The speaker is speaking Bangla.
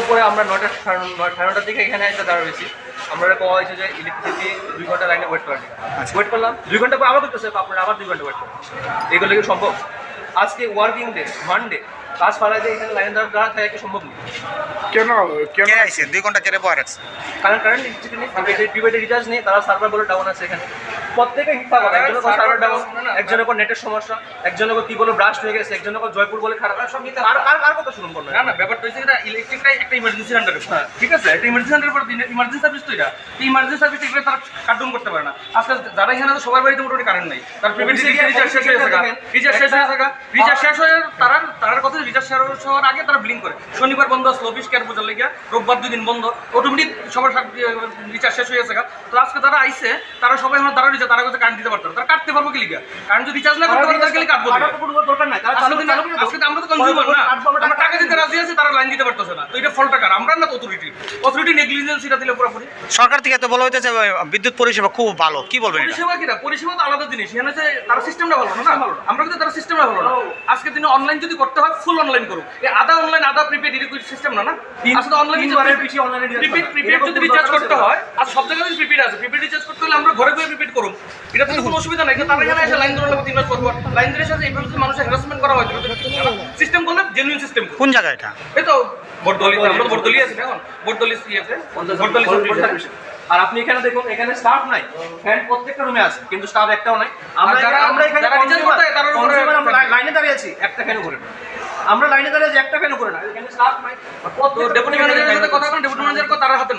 উপরে আমরা নয়টা সাড়ে নটার দিকে এখানে এসে দাঁড়িয়েছি আমরা কোয়া হয়েছে যে ইলেকট্রিসিটি দুই ঘণ্টা লাইনে ওয়েট করার ওয়েট করলাম। দুই ঘণ্টা পর আবার করতেছে আপনারা আবার দুই ঘণ্টা ওয়েট করেন এগুলো কি সম্ভব? আজকে ওয়ার্কিং ডে মানডে কাজ দিয়ে এখানে লাইন দাঁড়া দাঁড়া থাকা সম্ভব নয় কেন? কেন আইছে দুই ঘণ্টা কেটে পড়ে আছে কারণ কারেন্ট ইলেকট্রিসিটি নেই প্রিপেড রিচার্জ নেই তারা সার্ভার বলে ডাউন আছে এখানে। প্রত্যেকে হিট থাকা একজনের সার্ভার ডাউন একজনের উপর নেটের সমস্যা একজনের উপর কি বলে ব্রাস্ট হয়ে গেছে একজনের উপর জয়পুর বলে খারাপ। সব মিথ্যা। আর আর আর কথা শুনুন না না ব্যাপারটা হচ্ছে এটা ইলেকট্রিকটাই একটা ইমার্জেন্সি সেন্টার ঠিক আছে? একটা ইমার্জেন্সি সেন্টারের উপর ইমার্জেন্সি সার্ভিস তো এটা। এই ইমার্জেন্সি সার্ভিস এগুলো তারা কাটডাউন করতে পারে না। আজকে যারা এখানে তো সবার বাড়িতে মোটামুটি কারেন্ট নাই। তার প্রিপেড রিচার্জ শেষ হয়ে থাকা রিচার্জ শেষ হয়ে থাকা রিচার্জ শেষ হয়ে তারা তার কথা রিচার্জ শেষ হওয়ার আগে তারা ব্লিং করে। শনিবার বন্ধ আসলো অফিস কেয়ার পূজার লেগে রোববার দুই দিন বন্ধ। অটোমেটিক সবার রিচার্জ শেষ হয়ে থাকা তো আজকে তারা আইসে তারা সবাই আমার তারা রিচার্জ তারা কাছে কারেন্ট দিতে পারতো তারা কাটতে পারব কি কারণ যদি রিচার্জ না করতে পারে তাহলে কাটবো না। দরকার নাই আজকে তো আমরা তো কনজিউমার না। আমরা টাকা দিতে রাজি আছি তারা লাইন দিতে পারতেছে না। তো এটা ফল টাকার। আমরা না অথরিটি অথরিটি নেগলিজেন্সিটা দিলে পুরোপুরি। সরকার থেকে তো বলা হইতেছে বিদ্যুৎ পরিষেবা খুব ভালো। কি বলবেন এটা? পরিষেবা কিনা পরিষেবা তো আলাদা জিনিস। এখানে যে তারা সিস্টেমটা ভালো না? না। আমরা কিন্তু তারা সিস্টেমটা ভালো না। আজকে দিনে অনলাইন যদি করতে হয় ফুল অনলাইন করুক। এই আধা অনলাইন আধা প্রিপেড এরকম সিস্টেম না না? আসলে অনলাইন প্রিপেড প্রিপেড যদি রিচার্জ করতে হয় আর সব জায়গায় প্রিপেড আছে। প্রিপেড রিচার্জ করতে হলে আমরা ঘরে ঘরে প্রিপেড করুন এটা তো কোনো অসুবিধা নাই কিন্তু তারা এখানে এসে লাইন ধরে লাগবে তিন মাস পর পর লাইন ধরে সাথে এইভাবে মানুষের হ্যারাসমেন্ট করা হয় সিস্টেম করলে জেনুইন সিস্টেম কোন জায়গা এটা? এই তো বটদলি আমরা তো বটদলি আছি এখন। বটদলি সার্ভিস আর আপনি এখানে দেখুন এখানে স্টাফ নাই। ফ্যান প্রত্যেকটা রুমে আছে কিন্তু স্টাফ একটাও নাই। আমরা যারা- আমরা এখানে যারা করতে উপরে আমরা লাইনে দাঁড়িয়ে আছি একটা ফ্যানও করে না। আমরা লাইনে দাঁড়িয়ে আছি একটা ফ্যানও করে না। এখানে স্টাফ নাই। ডেপুটি ম্যানেজারের সাথে কথা বলেন ডেপুটি ম্যানেজার তার হাতে নাই।